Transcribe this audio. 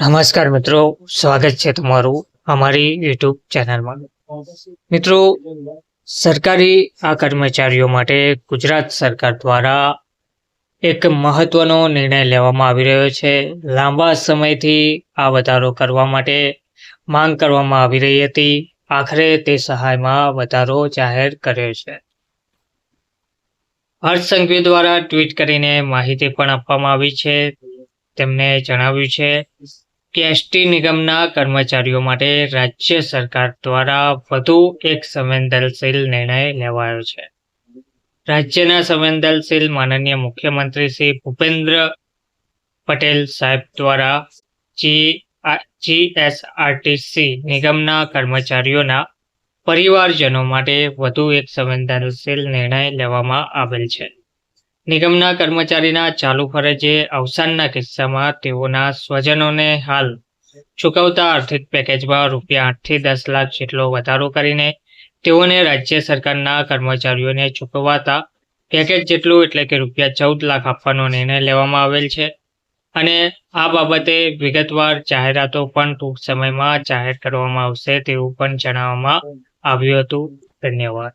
નમસ્કાર મિત્રો, સ્વાગત છે તમારું અમારી યુટ્યુબ ચેનલમાં. મિત્રો, સરકારી આ કર્મચારીઓ માટે ગુજરાત સરકાર દ્વારા એક મહત્વનો નિર્ણય લેવામાં આવી રહ્યો છે. લાંબા સમયથી આ વધારો કરવા માટે માંગ કરવામાં આવી રહી હતી. આખરે તે સહાયમાં વધારો જાહેર કર્યો છે. હર્ષ સંઘવી દ્વારા ટ્વીટ કરીને માહિતી પણ આપવામાં આવી છે. તેમણે જણાવ્યું છે કે એસટી નિગમના કર્મચારીઓ માટે રાજ્ય સરકાર દ્વારા વધુ એક સંવેદનશીલ નિર્ણય લેવાયો છે. રાજ્યના સંવેદનશીલ માનનીય મુખ્યમંત્રી શ્રી ભૂપેન્દ્ર પટેલ સાહેબ દ્વારા જી જીએસઆરટીસી નિગમના કર્મચારીઓના પરિવારજનો માટે વધુ એક સંવેદનશીલ નિર્ણય લેવામાં આવેલ છે. નિગમના કર્મચારીના ચાલુ ફરજે અવસાનના કિસ્સામાં તેઓના સ્વજનોને હાલ ચૂકવતા આર્થિક પેકેજમાં રૂપિયા આઠથી દસ લાખ જેટલો વધારો કરીને તેઓને રાજ્ય સરકારના કર્મચારીઓને ચૂકવાતા પેકેજ જેટલું એટલે કે રૂપિયા ચૌદ લાખ આપવાનો નિર્ણય લેવામાં આવેલ છે. અને આ બાબતે વિગતવાર જાહેરાતો પણ ટૂંક સમયમાં જાહેર કરવામાં આવશે તેવું પણ જણાવવામાં આવ્યું હતું. ધન્યવાદ.